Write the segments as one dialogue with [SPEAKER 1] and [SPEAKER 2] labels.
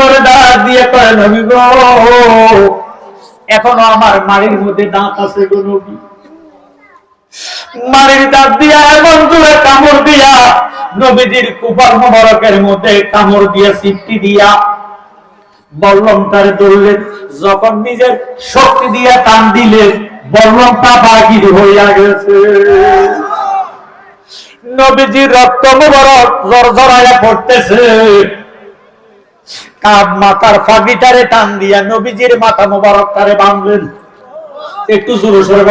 [SPEAKER 1] বলে ডাক দিয়ে কয় এখনও আমার মাড়ির মধ্যে দাঁত আছে গো নবী। মারির দাঁত দিয়া এমন দূরে কামড় দিয়া, নবীজির কুপার মোবারকের মধ্যে কামড় দিয়া দিয়া বল্লম তার যখন নিজের শক্তি দিয়া টান দিলেন, বল্লমটা বাগির হইয়া গেছে। নবীজির রক্ত মোবারক জড়জড়াইয়া পড়তেছে। মাথার ফাঁকিটারে টান দিয়া নবীজির মাথা মোবারক তারে বাঁধলেন। একটু জোরে সরে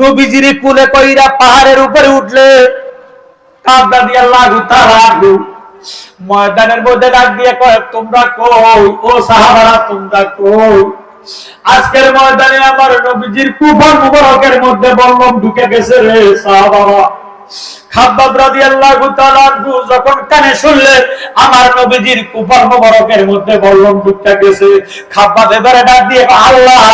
[SPEAKER 1] নবীজির কুলে কইরা পাহাড়ের উপরে উঠলে কাবদা দিয়া লাগু তার তারাগু ময়দানের মধ্যে ডাক দিয়ে কয়, তোমরা কই? ও সাহাবারা, তোমরা কই? আজকের ময়দানে আমার নবীজির কুফর মুবারকের মধ্যে বললাম ঢুকে গেছে রে সাহাবারা। আল্লাহ,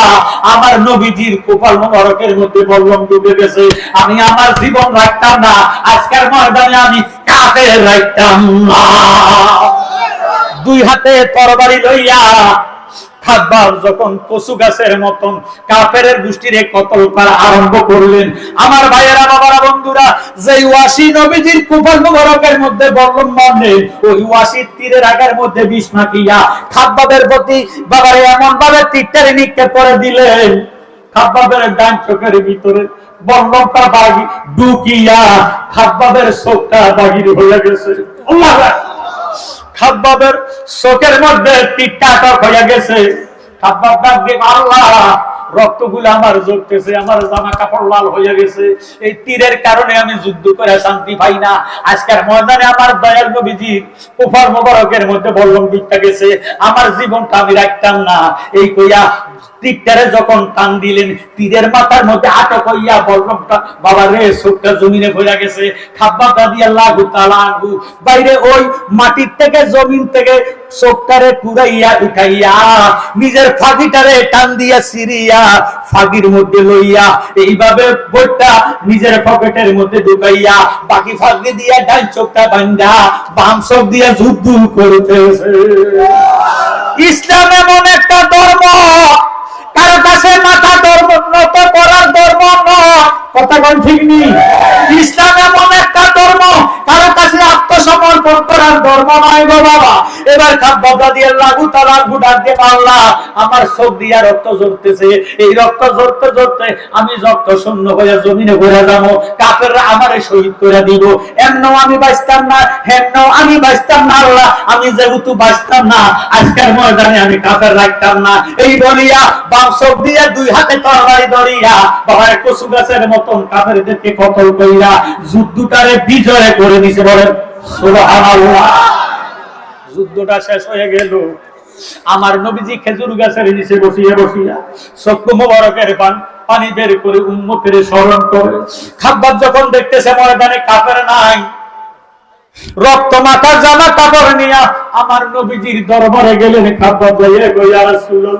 [SPEAKER 1] আমার নবীজির কুফর মুবারকের মধ্যে বললাম গেছে। আমি আমার জীবন রাখতাম না, আজকের ময়দানে আমি কাফের রাখতাম দুই হাতে তরবারি লইয়া খাব্বার যখন কচু গাছের মতন কাফের গোষ্ঠীরে কতল করা আরম্ভ করলেন। আমার ভাইয়েরা, বাবারা, বন্ধুরা যে ওয়াসি নবীজির কুফল মুবারকের মধ্যে বললেন মনে ওই ওয়াসি তীরের আগের মধ্যে বিষ মাখিয়া খাব্বাবের প্রতি বাবারে এমন ভাবে তীরটারে নিক্ষেপ করে দিলেন। খাব্বাবের ডান চোখের ভিতরে বল্লমটা বাগি ঢুকিয়া খাব্বাবের চোখটা বাগির হয়ে গেছে। আল্লাহ। খাব্বাবের চোখের মধ্যে পিঠটা আটক হয়ে গেছে। খাব্বাব ডাক আল্লাহ রক্তগুলো আমার জ্বলতেছে, আমার জামা কাপড় লাল হয়ে গেছে। এই তীরের কারণে আমি যুদ্ধ করে শান্তি পাই না। আজকের ময়দানে আমার দয়াল নবীজি কুফার মোবারকের মধ্যে বললাম দিকটা গেছে। আমার জীবনটা আমি রাখতাম না। এই কইয়া যখন টান দিলেন, তীরের মাথার মধ্যে আটক হইয়া বললামটা বাবা রে চোখটা জমিনে পড়ে গেছে। খাব্বা দাদি আল্লাহ তালাহু বাইরে ওই মাটির থেকে, জমিন থেকে চোখটারে উঠাইয়া, নিজের ফাঁকিটারে টান দিয়া সিরিয়া ফাঁকির মধ্যে লইয়া, এইভাবে বইটা নিজের পকেটের মধ্যে ঢুকাইয়া, বাকি ফাঁকি দিয়া ডান চোখটা বান্ধা, বাম চোখ দিয়া যুদ্ধ করতেছে ইসলাম এমন একটা ধর্ম কারও কাছে মাথা ধর্ম নত করার ধর্ম কথা কোন ঠিক নেই? ইসলাম এমন একটা ধর্ম, কারও কাছে আত্মসমর্পণ করার ধর্ম নয় গো। এবার দিয়ে লাগু তারা গুডার দিয়ে আল্লাহ আমার চোখ দিয়া রক্ত ঝরতেছে। এই রক্ত ঝরতে ঝরতে আমি রক্ত শূন্য হয়ে জমিনে ঘুরে যাব। কাপেররা আমারে শহীদ করে দিব। এমনও আমি বাঁচতাম না হেমনও আমি বাঁচতাম না আল্লাহ। আমি যেহেতু বাঁচতাম না, আজকের ময়দানে আমি কাপের রাখতাম না। এই বলিয়া বাম চোখ দিয়া দুই হাতে তরবারি ধরিয়া বাবার কচু গাছের মতন কাপেরদেরকে কতল কইরা যুদ্ধটারে বিজয় করে দিছে বলেন। সুবহানাল্লাহ। যুদ্ধটা শেষ হয়ে গেল। আমার নবীজি খেজুর গাছের নিচে বসিয়া বসিয়া চক্ষু মোবারকের পান, পানি বের করে উন্মতের স্মরণ করে। খাব্বাব যখন দেখতেছে ময়দানে কাপের নাই, রক্ত মাথা জামা কাপড় নিয়া আমার নবীজির দরবারে গেলেন খাব্বাব যাইয়া গো ইয়া রাসূলুল্লাহ,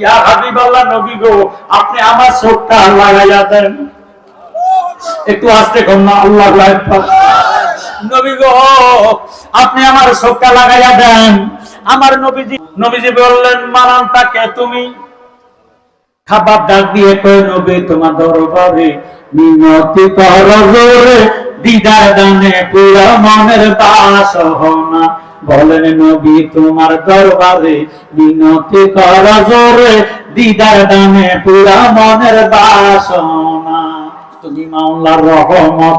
[SPEAKER 1] ইয়া হাবিবাল্লাহ নবী গো, আপনি আমার চোখটা লাগাইয়া দেন। একটু আস্তে না, আল্লাহ আকবার। নবী গো, আপনি আমার চোখটা লাগাইয়া দেন। আমার নবীজি নবীজি বললেন মানান তাকে তুমি। খাবার ডাক দিয়ে কই নবী, তোমার দরবারে মিনতি জোরে। দিদার দানে পুরা মনের বলেন, নবী, তোমার দরবারে মিনতি জোরে। দিদার দানে পুরা মনের তুমি মাওলার রহমত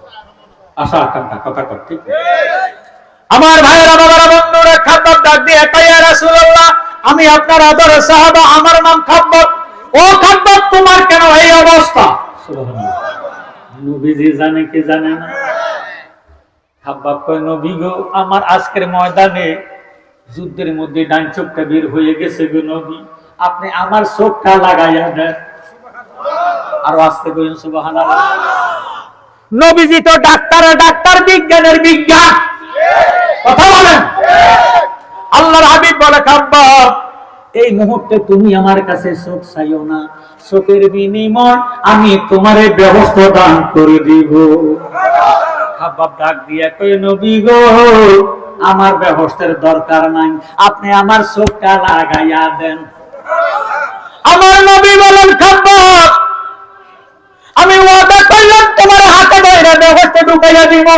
[SPEAKER 1] আশা আকাঙ্ক্ষা কথা কর ঠিক? আমার ভাইয়েরা বাবারা বন্ধুরা খাব্বাব ডাক দিয়ে একাই রাসূলুল্লাহ। আমি আপনার আদরের সাহাবা আমার নাম খাব্বাব ও খাব্বাব তোমার কেন এই অবস্থা? সুবহানাল্লাহ। নবীজি জানে কি জানে না? খাব্বাব কয় নবী গো আমার আজকের ময়দানে যুদ্ধের মধ্যে ডান চোখটা বের হয়ে গেছে গো নবী। আপনি আমার চোখটা লাগাইয়া দেন। আরও আসতে বলুন সুবহানাল্লাহ। নবীজি তো ডাক্তার ডাক্তার বিজ্ঞানের বিজ্ঞান। কথা বলেন। আল্লাহর হাবিব বলে, খাব্বা, এই মুহূর্তে তুমি আমার কাছে চোখ চাইও না। চোখের বিনিময় আমি তোমারে ব্যবস্থা দান করে দিব। ডাক দিয়া কই নবী গো, আমার ব্যবস্থার দরকার নাই। আপনি আমার চোখটা লাগাইয়া দেন। আমার নবী বলেন খাব্বাব আমি ওয়াদা করলাম ঢুকাইয়া দিব।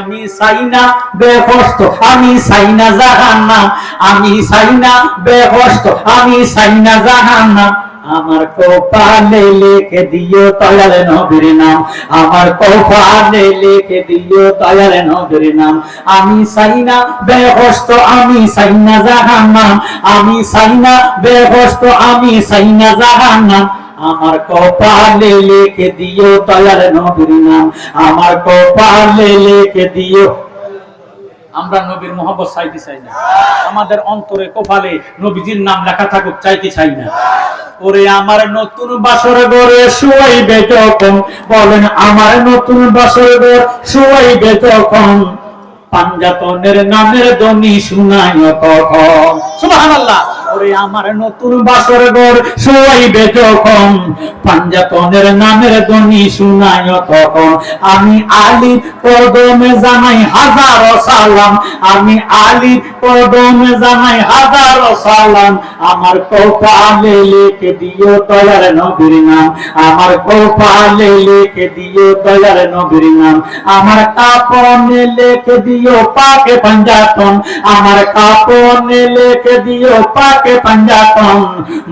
[SPEAKER 1] আমি আমি চাই না আমার কপালে লিখে দিও দয়াল নবীর নাম, আমার কপালে লিখে দিও দয়াল নবীর নাম। আমি চাই না বেহস্ত, আমি চাই না জাহান্নাম, আমি চাই না বেহস্ত, আমি চাই না আমার কপালে লিখে দিও দয়াল নবীর নাম। আমার কপালে লিখে দিও। আমরা নবীর মোহাম্মদ চাইতে চাই না। আমাদের অন্তরে কপালে নবীজির নাম লেখা থাকুক, চাইতে চাই না। ওরে আমার নতুন বাসর ঘরে শুয়াইবে যখন, বলেন আমার নতুন বাসর ঘর শুয়াইবে যখন। পাঞ্জাতনের নামের ধ্বনি শুনায় তখন। সুবহানাল্লাহ। ওরে আমার নতুন বাসর ঘর শুয়াইবে যখন। পাঞ্জাতনের নামের ধ্বনি শুনায় তখন। আমি আলী কদমে জানাই হাজার সালাম। আমি আলী কদমে জানাই হাজার সালাম। আমার কপালে লিখে দিও দয়ার নবীর নাম। আমার কপালে লিখে দিও দয়ার নবীর নাম। আমার কাপনে লিখে দিও পাকে পাঞ্জাতন। আমার কাপনে লিখে দিও পাকে পাঞ্জাতন।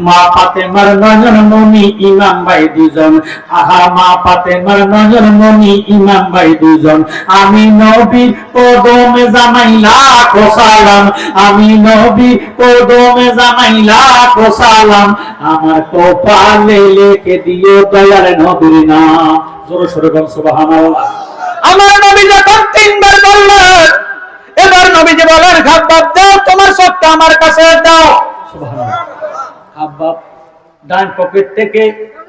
[SPEAKER 1] মা পাতে মার নয়ন মনি, ইমাম ভাই দুজন। আহা, মা পাতে মার নয়ন মনি, ইমাম ভাই দুজন। আমি নবী কদমে জানাই লাখ সালাম। আমি নবী কদমে জানাই লাখ সালাম। আমার কপালে লিখে দিও দয়ার নবীর নাম। জোরে সরে বল, সুবহানাল্লাহ। আমার নবী যখন তিনবার বললেন, এবার নবীজি বলেন খাব্বাব দাও, তোমার সবটা আমার কাছে দাও সুবহানাল্লাহ খাব্বাব ডান পকেট থেকে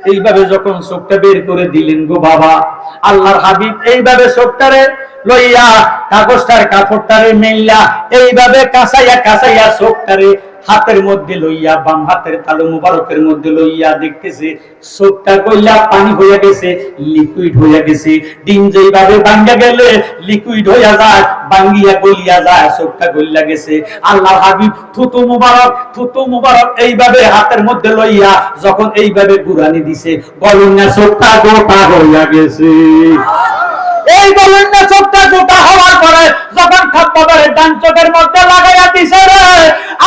[SPEAKER 1] এইভাবে যখন চোখটা বের করে দিলেন গো বাবা, আল্লাহর হাবিব এইভাবে চোখটারে লইয়া, কাগজটার কাপড়টারে মেললা এইভাবে কাঁচাইয়া কাঁচাইয়া চোখটারে হাতের মধ্যে লইয়া, বাম হাতের তালু মুবারকের মধ্যে লইয়া দেখতেছে, চোখটা কইলা পানি হইয়া গেছে লিকুইড হইয়া গেছে। ডিম যেইভাবে ভাঙ্গা গেলে লিকুইড হইয়া যায়, ভাঙ্গিয়া গলিয়া যায়, চোখটা গলিয়া গেছে। আল্লাহ হাবিব থুতু মুবারক থুতু মুবারক এইভাবে হাতের মধ্যে লইয়া যখন এইভাবে গুরানি দিছে গলুন চোখটা গোটা হইয়া গেছে। এই বলেন না চোখটা গোটা হওয়ার পরে যখন খাপ্পাবের ডান চোখের মধ্যে লাগাইয়া দিছে রে,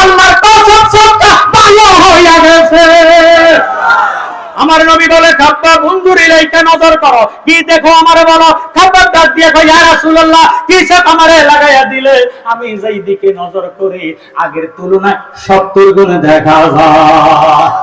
[SPEAKER 1] আল্লাহর কসম চোখটা ভালো হইয়া গেছে। আমার নবী বলে, খাব্বা, বন্ধুরি লাইকে নজর করো। কি দেখো আমারে বলো? খাব্বা ডাক দিয়ে কই ইয়া রাসূলুল্লাহ, কি সব আমারে লাগাইয়া দিলে? আমি যেই দিকে নজর করি, আগের তুলনায় 70 গুণে দেখা যায়।